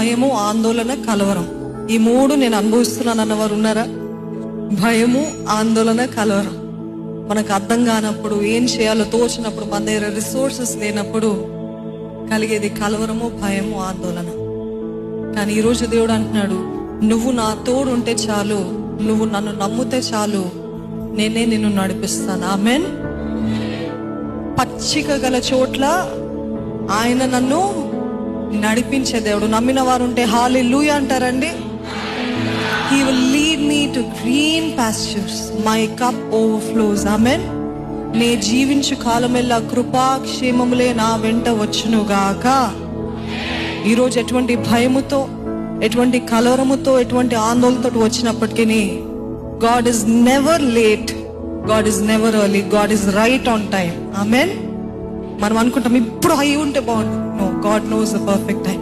భయము ఆందోళన కలవరం. ఈ మూడు నేను అనుభవిస్తున్నాను అన్నవారు ఉన్నారా? భయము ఆందోళన కలవరం. మనకు అర్థం కానప్పుడు ఏం చేయాలో తోచినప్పుడు మన దగ్గర రిసోర్సెస్ లేనప్పుడు కలిగేది కలవరము భయము ఆందోళన. కానీ ఈరోజు దేవుడు అంటున్నాడు నువ్వు నా తోడు ఉంటే చాలు నువ్వు నన్ను నమ్మితే చాలు నేనే నిన్ను నడిపిస్తాను. ఆమెన్? పచ్చిక గల చోట్ల ఆయన నన్ను నడిపించే దేవుడు. నమ్మిన వారు ఉంటే హాలి లూయ అంటారండి. He will lead me to green pastures my cup overflows amen నే జీవించు కాలమెల్లా కృపా క్షేమములే నా వెంట వచ్చునుగాక. ఈరోజు ఎటువంటి భయముతో ఎటువంటి కలవరముతో ఎటువంటి ఆందోళనతో వచ్చినప్పటికీ God is never late God is never early God is right on time amen మనం అనుకుంటాం ఇప్పుడు అయి ఉంటే బాగుంటుంది no God knows the perfect time